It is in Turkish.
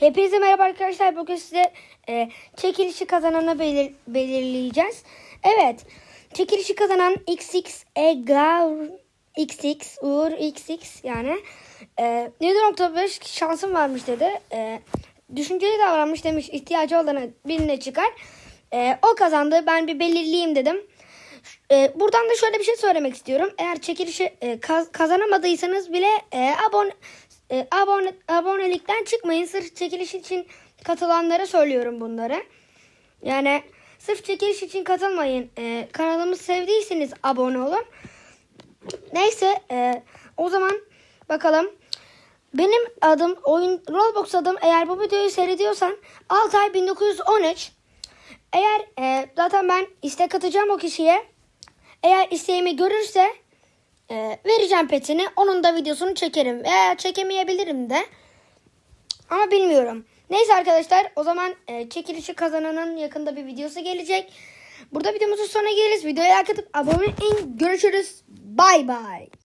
Hepinize merhaba arkadaşlar. Bugün size e, çekilişi kazananı belir- belirleyeceğiz. Evet. Çekilişi kazanan XX Egar XX Uğur XX yani e, 7.5 şansım varmış dedi. E, düşünceli davranmış demiş. ihtiyacı olana birine çıkar. E, o kazandı. Ben bir belirleyeyim dedim. E, buradan da şöyle bir şey söylemek istiyorum. Eğer çekilişi e, kaz- kazanamadıysanız bile e, abone e, abone abonelikten çıkmayın. Sırf çekiliş için katılanlara söylüyorum bunları. Yani sırf çekiliş için katılmayın. E, kanalımı sevdiyseniz abone olun. Neyse e, o zaman bakalım. Benim adım oyun Roblox adım eğer bu videoyu seyrediyorsan Altay 1913 eğer e, zaten ben istek atacağım o kişiye eğer isteğimi görürse e, vereceğim petini onun da videosunu çekerim veya çekemeyebilirim de ama bilmiyorum. Neyse arkadaşlar o zaman e, çekilişi kazananın yakında bir videosu gelecek. Burada videomuzun sonuna geliriz. Videoya like atıp abone olun. Görüşürüz. Bay bay.